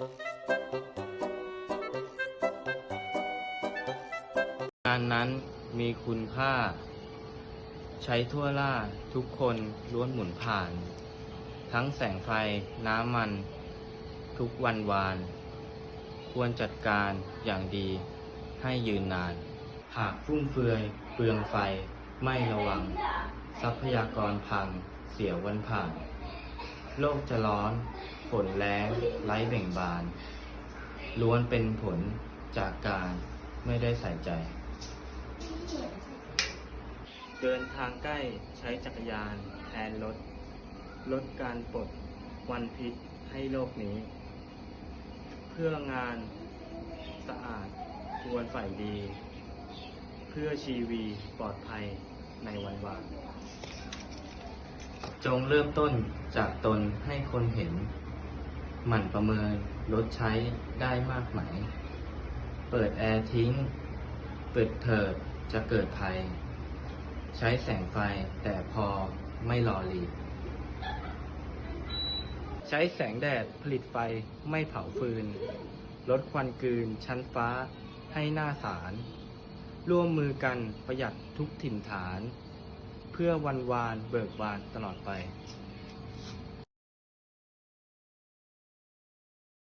งานนั้นมีคุณค่า ใช้ทั่วล่าทุกคนล้วนหมุนผ่าน ทั้งแสงไฟน้ำมัน ทุกวันวาน ควรจัดการอย่างดีให้ยืนนาน หากฟุ่มเฟือยเปลืองไฟไม่ระวัง ทรัพยากรพังเสียวันผ่าน โลกจะร้อน ฝนแรงไร้เบ่งบาน ล้วนเป็นผลจากการไม่ได้ใส่ใจ เดินทางใกล้ใช้จักรยานแทนรถ ลดการปลดวันพิษให้โลกนี้ เพื่องานสะอาดควรใฝ่ดี เพื่อชีวีปลอดภัยในวันวาน จงเริ่มต้นจากตนให้คนเห็น หมั่นประเมินลดใช้ได้มากไหม เปิดแอร์ทิ้ง เปิดเถิดจะเกิดภัย ใช้แสงไฟแต่พอไม่รอรีบใช้แสงแดดผลิตไฟไม่เผาฟืน ลดควันกืนชั้นฟ้าให้หน้าสาร ร่วมมือกันประหยัดทุกถิ่นฐาน เพื่อวันวานเบิกบานตลอดไป